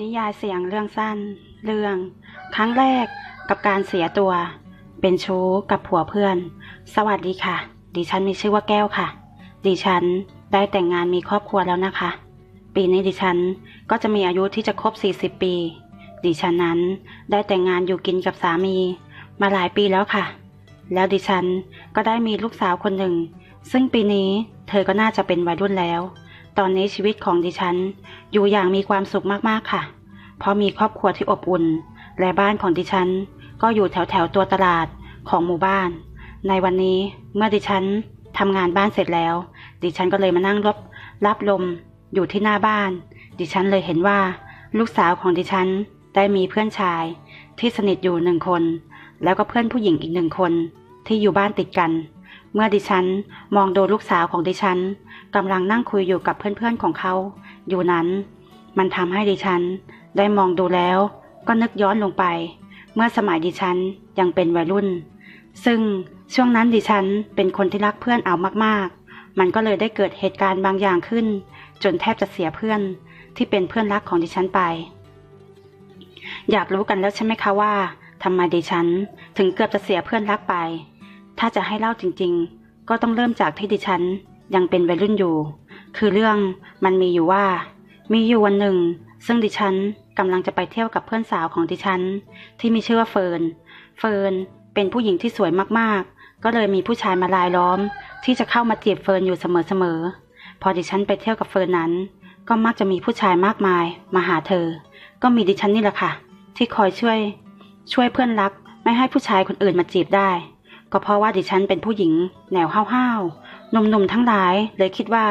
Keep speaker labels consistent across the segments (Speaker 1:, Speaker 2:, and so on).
Speaker 1: นิยายเสียงเรื่องสั้น เรื่อง ครั้งแรกกับการเสียตัว เป็นชู้กับผัวเพื่อน สวัสดีค่ะ ดิฉันมีชื่อว่าแก้วค่ะ ดิฉันได้แต่งงานมีครอบครัวแล้วนะคะ ปีนี้ดิฉันก็จะมีอายุที่จะครบ 40 ปี ดิฉันนั้นได้แต่งงานอยู่กินกับสามี มาหลายปีแล้วค่ะ แล้วดิฉันก็ได้มีลูกสาวคนหนึ่ง ซึ่งปีนี้เธอก็น่าจะเป็นวัยรุ่นแล้ว ตอนนี้ชีวิตของดิฉัน อยู่อย่างมีความสุขมากๆค่ะ เพราะมีครอบครัวที่อบอุ่น และบ้านของดิฉัน ก็อยู่แถวแถวๆตัวตลาดของหมู่บ้าน ในวันนี้เมื่อดิฉันทำงานบ้านเสร็จแล้ว ดิฉันก็เลยมานั่งรบรับลมอยู่ที่หน้าบ้าน ดิฉันเลยเห็นว่า ลูกสาวของดิฉันได้มีเพื่อนชาย ที่สนิทอยู่หนึ่งคน แล้วก็เพื่อนผู้หญิงอีกหนึ่งคน ที่อยู่บ้านติดกัน เมื่อดิฉันมองดูลูกสาวของดิฉันกำลังนั่งคุยอยู่กับเพื่อนๆของเขา อยู่นั้น มันทำให้ดิฉัน ได้มองดูแล้วก็นึกย้อนลงไป เมื่อสมัยดิฉันยังเป็นวัยรุ่น ซึ่งช่วงนั้นดิฉันเป็นคนที่รักเพื่อนเอามากๆ มันก็เลยได้เกิดเหตุการณ์บางอย่างขึ้น จนแทบจะเสียเพื่อนที่เป็นเพื่อนรักของดิฉันไป อยากรู้กันแล้วใช่ไหมคะว่าทำไมดิฉันถึงเกือบจะเสียเพื่อนรักไป ถ้าจะให้เล่าจริงๆ ก็ต้องเริ่มจากที่ดิฉันยังเป็นวัยรุ่นอยู่ คือเรื่องมันมีอยู่ว่า มีอยู่วันหนึ่ง ซึ่งดิฉันกำลังจะไปเที่ยวกับเพื่อนสาวของดิฉัน ที่มีชื่อว่าเฟิร์น เฟิร์นเป็นผู้หญิงที่สวยมากๆ ก็เลยมีผู้ชายมาลายล้อม ที่จะเข้ามาจีบเฟิร์นอยู่เสมอๆ พอดิฉันไปเที่ยวกับเฟิร์นนั้น ก็มักจะมีผู้ชายมากมายมาหาเธอ ก็มีดิฉันนี่แหละค่ะ ที่คอยช่วย ช่วยเพื่อนรักไม่ให้ผู้ชายคนอื่นมาจีบได้ ก็เพราะว่าดิฉันเป็นผู้หญิง แนวห้าวๆหนุ่มๆทั้งหลาย เลยคิดว่า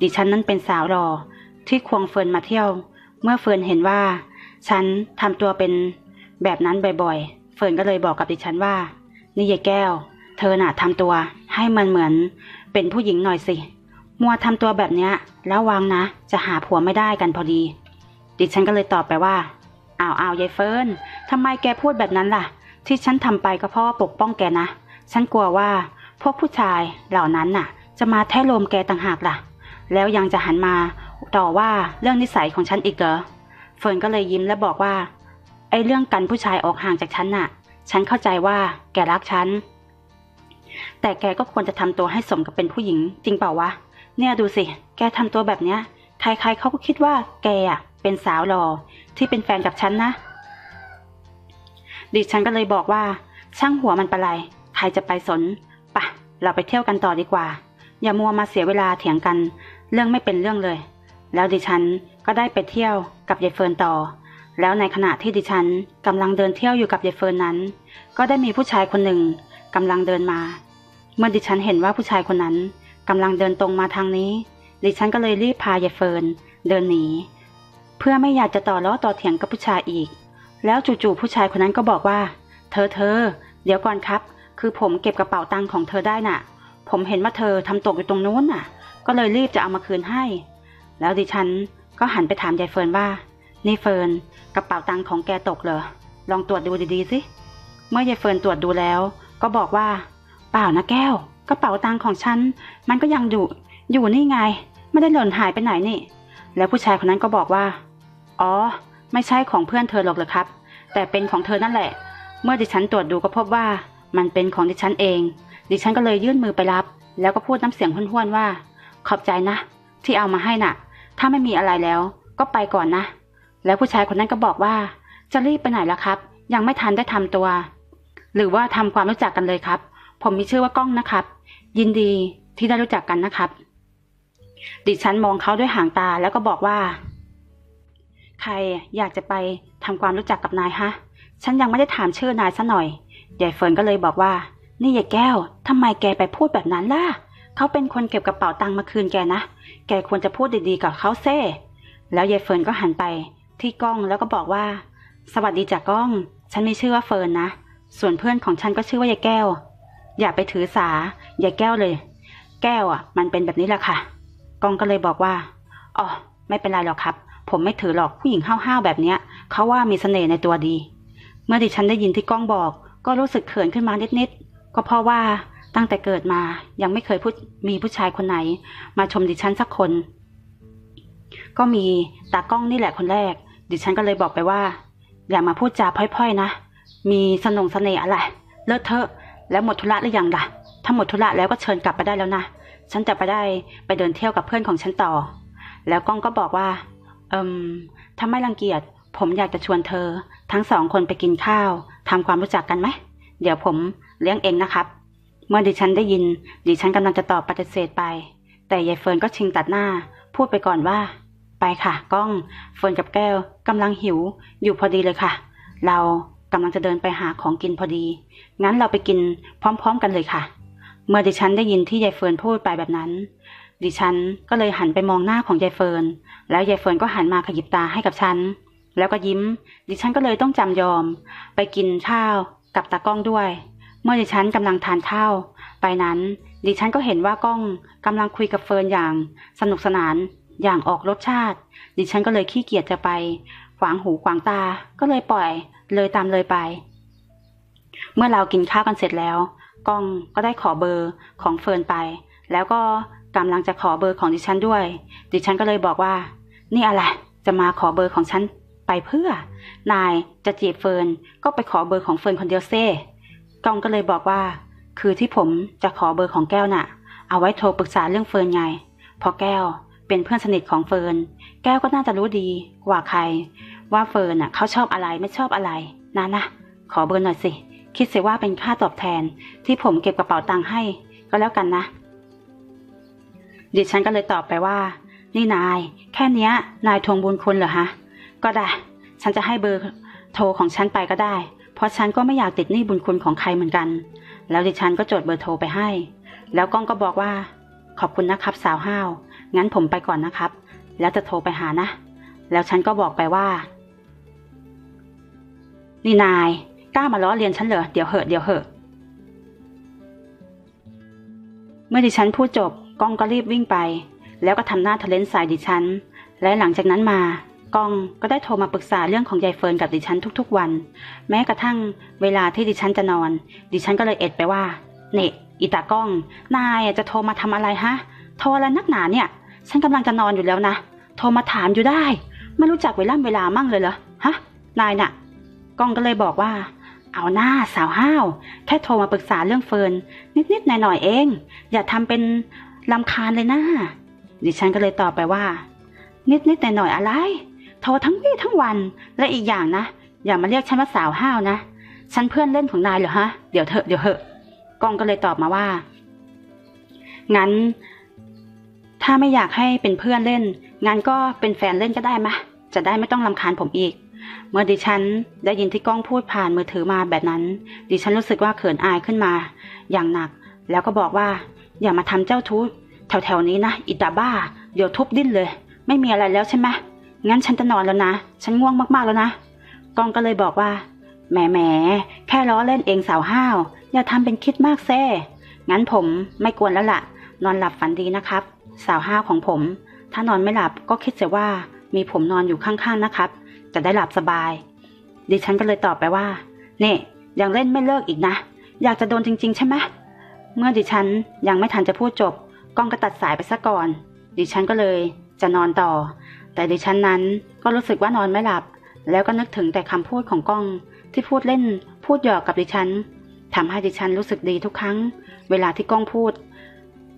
Speaker 1: ดิฉันนั้นเป็นสาวหล่อที่ควงเฟิร์นมาเที่ยว เมื่อเฟิร์นเห็นว่า ฉันทำตัวเป็นแบบนั้นบ่อยๆ เฟิร์นก็เลยบอกกับดิฉันว่า นี่ยายแก้ว เธอน่ะทำตัว ให้มันเหมือน เป็นผู้หญิงหน่อยสิมัวทำตัวแบบเนี้ยแล้ววางนะ จะหาผัวไม่ได้กันพอดี ดิฉันก็เลยตอบไปว่าอ้าวอ้าวยายเฟิร์นทำไมแกพูดแบบนั้นล่ะ ที่ฉันทำไปก็เพราะว่าปกป้องแกนะ ฉันกลัวว่าพวกผู้ชายเหล่านั้นน่ะ จะมาแท้โลมแกต่างหากล่ะ แล้วยังจะหันมาต่อว่าเรื่องนิสัยของฉันอีกเหรอเฟิร์นก็เลยยิ้มและบอกว่า ไอ้เรื่องกันผู้ชายออกห่างจากฉันน่ะ ฉันเข้าใจว่าแกรักฉัน แต่แกก็ควรจะทำตัวให้สมกับเป็นผู้หญิง จริงเปล่าวะ เนี่ยดูสิ แกทำตัวแบบเนี้ย ใครๆเขาก็คิดว่าแกอะเป็นสาวหล่อที่เป็นแฟนกับฉันนะ ดิฉันก็เลยบอกว่า ช่างหัวมันปะไร รจะไปสนปะเราไปเที่ยวกันต่อดีกว่า อย่ามัวมาเสียเวลาเถียงกัน เรื่องไม่เป็นเรื่องเลย แล้วดิฉันก็ได้ไปเที่ยวกับยายเฟิร์นต่อ แล้วในขณะที่ดิฉันกำลังเดินเที่ยวอยู่กับยายเฟิร์นนั้น ก็ได้มีผู้ชายคนหนึ่งกำลังเดินมา เมื่อดิฉันเห็นว่าผู้ชายคนนั้นกำลังเดินตรงมาทางนี้ ดิฉันก็เลยรีบพายายเฟิร์นเดินหนี เพื่อไม่อยากจะต่อล้อต่อเถียงกับผู้ชายอีก แล้วจู่ๆผู้ชายคนนั้นก็บอกว่า เธอเธอเดี๋ยวก่อนครับ คือผมเก็บกระเป๋าตังค์ของเธอได้น่ะ ผมเห็นว่าเธอทำตกอยู่ตรงนู้นน่ะ ก็เลยรีบจะเอามาคืนให้ แล้วดิฉันก็หันไปถามยายเฟิร์นว่า นี่เฟิร์นกระเป๋าตังค์ของแกตกเหรอ ลองตรวจดูดีๆสิ เมื่อยายเฟิร์นตรวจดูแล้ว ก็บอกว่า เปล่านะแก้ว กระเป๋าตังค์ของฉัน มันก็ยังอยู่อยู่นี่ไง ไม่ได้หล่นหายไปไหนนี่ แล้วผู้ชายคนนั้นก็บอกว่า อ๋อ ไม่ใช่ของเพื่อนเธอหรอกเหรอครับ แต่เป็นของเธอนั่นแหละ เมื่อดิฉันตรวจดูก็พบว่า มันเป็นของดิฉันเอง ดิฉันก็เลยยื่นมือไปรับ แล้วก็พูดน้ำเสียงห้วนๆว่า ขอบใจนะ ที่เอามาให้น่ะ ถ้าไม่มีอะไรแล้ว ก็ไปก่อนนะ แล้วผู้ชายคนนั้นก็บอกว่า จะรีบไปไหนล่ะครับ ยังไม่ทันได้ทำตัว หรือว่าทำความรู้จักกันเลยครับ ผมมีชื่อว่าก้องนะครับ ยินดีที่ได้รู้จักกันนะครับ ดิฉันมองเขาด้วยหางตาแล้วก็บอกว่า ใครอยากจะไปทำความรู้จักกับนายฮะ ฉันยังไม่ได้ถามชื่อนายซะหน่อย ยายเฟิร์นก็เลยบอกว่า นี่ยายแก้วทำไมแกไปพูดแบบนั้นล่ะ เขาเป็นคนเก็บกระเป๋าตังค์มาคืนแกนะ แกควรจะพูดดีๆกับเขาเซ่ แล้วยายเฟิร์นก็หันไป ที่กล้องแล้วก็บอกว่า สวัสดีจากกล้อง ฉันมีชื่อว่าเฟิร์นนะ ส่วนเพื่อนของฉันก็ชื่อว่ายายแก้ว อย่าไปถือสายายแก้วเลย แก้วอะ มันเป็นแบบนี้แหละค่ะ กล้องก็เลยบอกว่า อ๋อ ไม่เป็นไรหรอกครับ ผมไม่ถือหรอกผู้หญิงห้าวๆแบบเนี้ย เขาว่ามีเสน่ห์ในตัวดี เมื่อดิฉันได้ยินที่กล้องบอก ก็รู้สึกเขินขึ้นมานิดๆ ก็เพราะว่าตั้งแต่เกิดมายังไม่เคยพูดมีผู้ชายคนไหน มาชมดิฉันสักคน ก็มีตากล้องนี่แหละคนแรก ดิฉันก็เลยบอกไปว่า อย่ามาพูดจาพร่อยๆนะ มีสนงเสน่ห์อะไร เลอะเทอะ แล้วหมดธุระหรือยังล่ะ ถ้าหมดธุระแล้วก็เชิญกลับไปได้แล้วนะ ฉันจะไปได้ไปเดินเที่ยวกับเพื่อนของฉันต่อ แล้วก้องก็บอกว่า เอิมถ้าไม่รังเกียจ ผมอยากจะชวนเธอ ทั้งสองคนไปกินข้าว ทำความรู้จักกันไหม เดี๋ยวผมเลี้ยงเองนะครับ เมื่อดิฉันได้ยิน ดิฉันกำลังจะตอบปฏิเสธไป แต่ยายเฟิร์นก็ชิงตัดหน้า พูดไปก่อนว่า ไปค่ะ ก้อง เฟิร์นกับแก้วกำลังหิว อยู่พอดีเลยค่ะ เรากำลังจะเดินไปหาของกินพอดี งั้นเราไปกินพร้อม ๆ กันเลยค่ะ เมื่อดิฉันได้ยินที่ยายเฟิร์นพูดไปแบบนั้น ดิฉันก็เลยหันไปมองหน้าของยายเฟิร์น แล้วยายเฟิร์นก็หันมาขยิบตาให้กับฉัน แล้วก็ยิ้ม ดิฉันก็เลยต้องจำยอม ไปกินข้าวกับตากล้องด้วย เมื่อดิฉันกำลังทานข้าว ไปนั้น ดิฉันก็เห็นว่ากล้องกำลังคุยกับเฟิร์นอย่าง สนุกสนาน อย่างออกรสชาติ ดิฉันก็เลยขี้เกียจจะไปขวางหูขวางตา ก็เลยปล่อย เลยตามเลยไป เมื่อเรากินข้าวกันเสร็จแล้ว กล้องก็ได้ขอเบอร์ของเฟิร์นไป แล้วก็กำลังจะขอเบอร์ของดิฉันด้วย ดิฉันก็เลยบอกว่า นี่อะไร จะมาขอเบอร์ของฉัน ไปเพื่อ นายจะจีบเฟิร์นก็ไปขอเบอร์ของเฟิร์นคนเดียวเซ่กองก็เลยบอกว่า คือที่ผมจะขอเบอร์ของแก้วน่ะ เอาไว้โทรปรึกษาเรื่องเฟิร์นไงเพราะแก้วเป็นเพื่อนสนิทของเฟิร์นแก้วก็น่าจะรู้ดีกว่าใคร ว่าเฟิร์นน่ะเขาชอบอะไรไม่ชอบอะไรนะนะขอเบอร์หน่อยสิ คิดเสียว่าเป็นค่าตอบแทน ที่ผมเก็บกระเป๋าตังค์ให้ ก็แล้วกันนะดิฉันก็เลยตอบไปว่า นี่นาย แค่เนี้ย นายทวงบุญคุณเหรอฮะ ก็ได้ ฉันจะให้เบอร์โทรของฉันไปก็ได้ เพราะฉันก็ไม่อยากติดหนี้บุญคุณของใครเหมือนกัน แล้วดิฉันก็จดเบอร์โทรไปให้ แล้วก้องก็บอกว่า ขอบคุณนะครับสาวห้าว งั้นผมไปก่อนนะครับ แล้วจะโทรไปหานะ แล้วฉันก็บอกไปว่า นี่นายกล้ามาล้อเลียนฉันเหรอ เดี๋ยวเหอะเดี๋ยวเหอะเมื่อดิฉันพูดจบ ก้องก็รีบวิ่งไป แล้วก็ทำหน้าทะเลนใส่ดิฉัน และหลังจากนั้นมา ก้องก็ได้โทรมาปรึกษาเรื่องของยายเฟิร์นกับดิฉันทุกๆวัน แม้กระทั่งเวลาที่ดิฉันจะนอน ดิฉันก็เลยเอ็ดไปว่าเนะอีตากล้อง นายจะโทรมาทำอะไรฮะ โทรอะไรนักหนาเนี่ย ฉันกำลังจะนอนอยู่แล้วนะ โทรมาถามอยู่ได้ ไม่รู้จักเวลาเวลามั่งเลยเหรอ ฮะ นายน่ะก้องก็เลยบอกว่า เอาหน้าสาวห้าว แค่โทรมาปรึกษาเรื่องเฟิร์นนิดๆหน่อยๆเอง อย่าทำเป็นลำคาญเลยนะ ดิฉันก็เลยตอบไปว่า นิดๆหน่อยๆอะไร โทรทั้งวี่ทั้งวัน และอีกอย่างนะ อย่ามาเรียกฉันว่าสาวห้าวนะ ฉันเพื่อนเล่นของนายเหรอฮะ เดี๋ยวเถอะเดี๋ยวเถอะก้องก็เลยตอบมาว่า งั้น ถ้าไม่อยากให้เป็นเพื่อนเล่น งั้นก็เป็นแฟนเล่นก็ได้มะ จะได้ไม่ต้องรำคาญผมอีก เมื่อดิฉันได้ยินที่ก้องพูดผ่านมือถือมาแบบนั้น ดิฉันรู้สึกว่าเขินอายขึ้นมา อย่างหนัก แล้วก็บอกว่า อย่ามาทำเจ้าทุแถวๆนี้นะอิตาบ้า เดี๋ยวทุบดิ้นเลย ไม่มีอะไรแล้วใช่ไหม งั้นฉันจะนอนแล้วนะ ฉันง่วงมากๆแล้วนะก้องก็เลยบอกว่า แหมแหมแค่ล้อเล่นเองสาวห้าว อย่าทำเป็นคิดมากแซ่ งั้นผมไม่กวนแล้วล่ะ นอนหลับฝันดีนะครับ สาวห้าวของผม ถ้านอนไม่หลับก็คิดเสียว่ามีผมนอนอยู่ข้างๆนะครับ จะได้หลับสบาย ดิฉันก็เลยตอบไปว่า เนี่ยยังเล่นไม่เลิกอีกนะ อยากจะโดนจริง ๆ ใช่ไหมเมื่อดิฉันยังไม่ทันจะพูดจบก้องก็ตัดสายไปซะก่อน ดิฉันก็เลยจะนอนต่อ แต่ดิฉันนั้นก็รู้สึกว่านอนไม่หลับ แล้วก็นึกถึงแต่คำพูดของก้องที่พูดเล่น พูดหยอกกับดิฉันทำให้ดิฉันรู้สึกดีทุกครั้ง เวลาที่ก้องพูด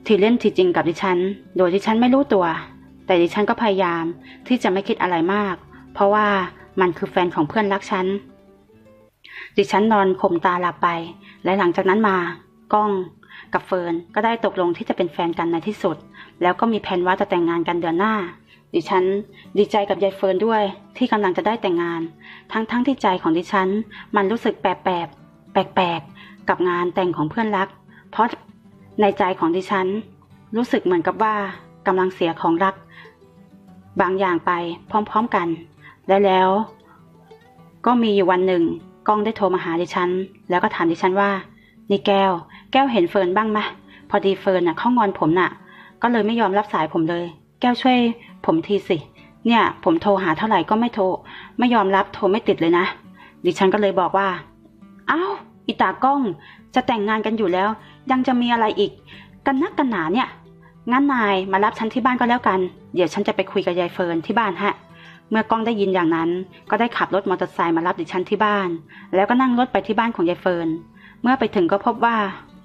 Speaker 1: ทีเล่นทีจริงกับดิฉัน โดยดิฉันไม่รู้ตัว แต่ดิฉันก็พยายามที่จะไม่คิดอะไรมาก เพราะว่ามันคือแฟนของเพื่อนรักฉัน ดิฉันนอนข่มตาหลับไป และหลังจากนั้นมา ก้องกับเฟิร์นก็ได้ตกลงที่จะเป็นแฟนกันในที่สุด แล้วก็มีแผนว่าจะแต่งงานกันเดือนหน้า ดิฉันดีใจกับยายเฟิร์นด้วยที่กำลังจะได้แต่งงาน ทั้งๆทที่ใจของดิฉัน มันรู้สึกแปลกๆแปลกๆกับงานแต่งของเพื่อนรัก เพราะในใจของดิฉัน รู้สึกเหมือนกับว่ากำลังเสียของรัก บางอย่างไปพร้อมๆกัน และแล้ว ก็มีอยู่วันหนึ่งกล้องได้โทรมาหาดิฉัน แล้วก็ถามดิฉันว่า นี่แก้ว แก้วเห็นเฟิร์นบ้างไหมพอดีเฟิร์นน่ะเข้างอนผมน่ะ ก็เลยไม่ยอมรับสายผมเลย แก้วช่วย ผมทีสิ เนี่ย ผมโทรหาเท่าไหร่ก็ไม่โทร ไม่ยอมรับโทรไม่ติดเลยนะ ดิฉันก็เลยบอกว่าอ้าวอิตากล้อง จะแต่งงานกันอยู่แล้ว ยังจะมีอะไรอีก กันนักกันหนาเนี่ย งั้นนายมารับฉันที่บ้านก็แล้วกัน เดี๋ยวฉันจะไปคุยกับยายเฟิร์นที่บ้านฮะ เมื่อกล้องได้ยินอย่างนั้น ก็ได้ขับรถมอเตอร์ไซค์มารับดิฉันที่บ้าน แล้วก็นั่งรถไปที่บ้านของยายเฟิร์น เมื่อไปถึงก็พบว่า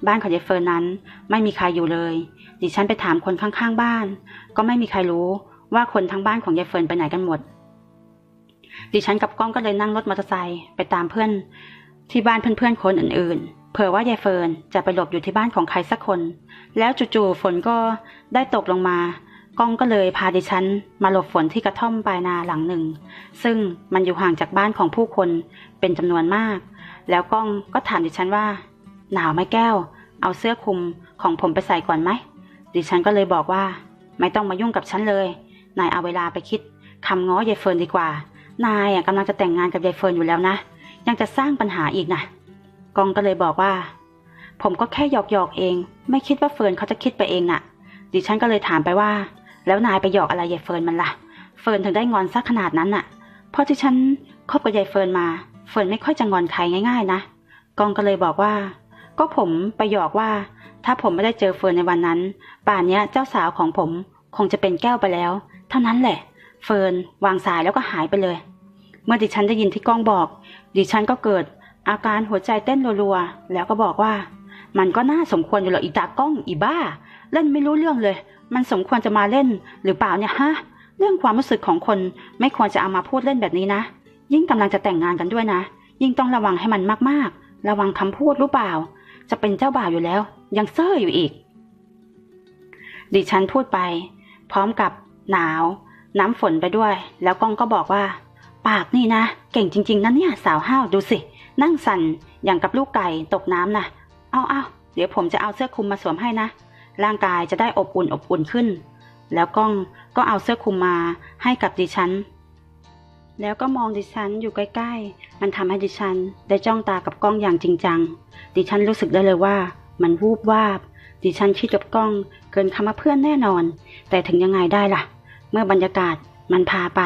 Speaker 1: บ้านของยายเฟิร์นนั้น ไม่มีใครอยู่เลย ดิฉันไปถามคนข้างๆบ้าน ก็ไม่มีใครรู้ ว่าคนทั้งบ้านของยายเฟิร์นไปไหนกันหมด ดิฉันกับกล้องก็เลยนั่งรถมอเตอร์ไซค์ไปตามเพื่อน ที่บ้านเพื่อนๆคนอื่นๆ เผื่อว่ายายเฟิร์นจะไปหลบอยู่ที่บ้านของใครสักคน แล้วจู่ๆฝนก็ได้ตกลงมากล้องก็เลยพาดิฉันมาหลบฝนที่กระท่อมปลายนาหลังหนึ่ง ซึ่งมันอยู่ห่างจากบ้านของผู้คนเป็นจำนวนมาก แล้วกล้องก็ถามดิฉันว่า หนาวไหมแก้ว เอาเสื้อคลุมของผมไปใส่ก่อนไหมดิฉันก็เลยบอกว่า ไม่ต้องมายุ่งกับฉันเลย นายเอาเวลาไปคิดคำง้อยายเฟิร์นดีกว่า นายอะกำลังจะแต่งงานกับยายเฟิร์นอยู่แล้วนะ ยังจะสร้างปัญหาอีกนะกองก็เลยบอกว่า ผมก็แค่หยอกหยอกเอง ไม่คิดว่าเฟิร์นเขาจะคิดไปเองน่ะ ดิฉันก็เลยถามไปว่า แล้วนายไปหยอกอะไรยายเฟิร์นมันล่ะ เฟิร์นถึงได้งอนซักขนาดนั้นน่ะ เพราะที่ฉันคบกับยายเฟิร์นมา เฟิร์นไม่ค่อยจะงอนใครง่ายๆนะ กองก็เลยบอกว่า ก็ผมไปหยอกว่า ถ้าผมไม่ได้เจอเฟิร์นในวันนั้น ป่านนี้เจ้าสาวของผมคงจะเป็นแก้วไปแล้ว เท่านั้นแหละ เฟิร์นวางสายแล้วก็หายไปเลย เมื่อดิฉันได้ยินที่กล้องบอก ดิฉันก็เกิด อาการหัวใจเต้นรัวๆ แล้วก็บอกว่า มันก็น่าสมควรอยู่หรอกอีตากล้องอีบ้า เล่นไม่รู้เรื่องเลย มันสมควรจะมาเล่น หรือเปล่าเนี่ยฮะ เรื่องความรู้สึกของคนไม่ควรจะเอามาพูดเล่นแบบนี้นะ ยิ่งกำลังจะแต่งงานกันด้วยนะ ยิ่งต้องระวังให้มันมากๆ ระวังคำพูดรู้เปล่า จะเป็นเจ้าบ่าวอยู่แล้ว ยังเซ่ออยู่อีกดิฉันพูดไป พร้อมกับ หนาว น้ำฝนไปด้วย แล้วก้องก็บอกว่า ปากนี่นะ เก่งจริง ๆนะเนี่ยสาวห้าวดูสิ นั่งสั่นอย่างกับลูกไก่ตกน้ำนะเอาเอาเดี๋ยวผมจะเอาเสื้อคลุมมาสวมให้นะ ร่างกายจะได้อบอุ่นอบอุ่นขึ้น แล้วก้องก็เอาเสื้อคลุมมาให้กับดิฉัน แล้วก็มองดิฉันอยู่ใกล้ๆ มันทำให้ดิฉัน ได้จ้องตากับกล้องอย่างจริงจัง ดิฉันรู้สึกได้เลยว่า มันวูบวาบ ดิฉันคิดกับกล้องเกินคำว่าเพื่อนแน่นอน แต่ถึงยังไงได้ล่ะ เมื่อบรรยากาศมันพาไป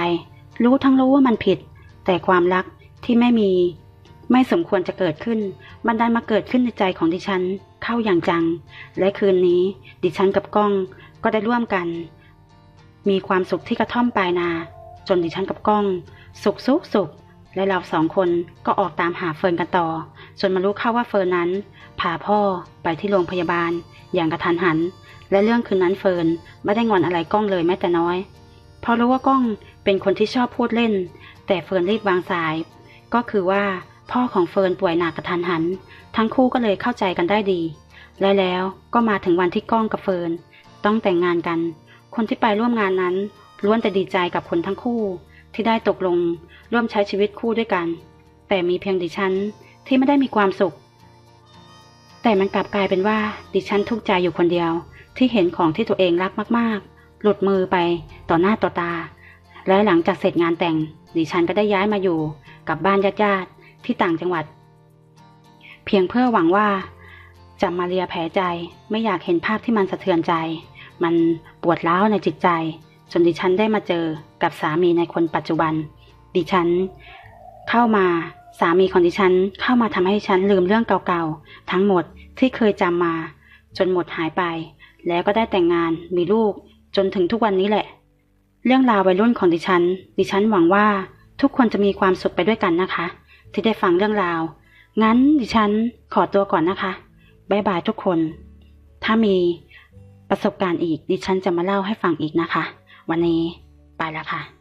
Speaker 1: รู้ทั้งรู้ว่ามันผิด แต่ความรักที่ไม่มี ไม่สมควรจะเกิดขึ้นมันดันมาเกิดขึ้นในใจของดิฉันเข้าอย่างจัง และคืนนี้ ดิฉันกับก้องก็ได้ร่วมกัน มีความสุขที่กระท่อมปลายนา จนดิฉันกับก้อง สุขสุขสุขและเราสองคนก็ออกตามหาเฟิร์นกันต่อ จนมารู้เข้าว่าเฟิร์นนั้นพาพ่อไปที่โรงพยาบาล อย่างกระทันหัน และเรื่องคืนนั้นเฟิร์นไม่ได้งอนอะไรก้องเลยแม้แต่น้อย เพราะรู้ว่าก้องเป็นคนที่ชอบพูดเล่น แต่เฟิร์นรีบวางสาย ก็คือว่าพ่อของเฟิร์นป่วยหนักกระทันหัน ทั้งคู่ก็เลยเข้าใจกันได้ดี และแล้วก็มาถึงวันที่ก้องกับเฟิร์นต้องแต่งงานกัน คนที่ไปร่วมงานนั้นล้วนแต่ดีใจกับคนทั้งคู่ ที่ได้ตกลงร่วมใช้ชีวิตคู่ด้วยกัน แต่มีเพียงดิฉันที่ไม่ได้มีความสุข แต่มันกลับกลายเป็นว่าดิฉันทุกข์ใจอยู่คนเดียว ที่เห็นของที่ตัวเองรักมากๆ หลุดมือไปต่อหน้าต่อตา และหลังจากเสร็จงานแต่ง ดิฉันก็ได้ย้ายมาอยู่ กับบ้านญาติๆที่ต่างจังหวัด เพียงเพื่อหวังว่าจะมาเลียแผลใจไม่อยากเห็นภาพที่มันสะเทือนใจ มันปวดร้าวในจิตใจ จนดิฉันได้มาเจอกับสามีในคนปัจจุบัน ดิฉันเข้ามา สามีของดิฉันเข้ามาทำให้ฉันลืมเรื่องเก่าๆ ทั้งหมดที่เคยจำมา จนหมดหายไป แล้วก็ได้แต่งงานมีลูก จนถึงทุกวันนี้แหละ เรื่องราววัยรุ่นของดิฉัน ดิฉันหวังว่าทุกคนจะมีความสุขไปด้วยกันนะคะ ที่ได้ฟังเรื่องราว งั้นดิฉันขอตัวก่อนนะคะบายบายทุกคน ถ้ามีประสบการณ์อีกดิฉันจะมาเล่าให้ฟังอีกนะคะ วันนี้ไปแล้วค่ะ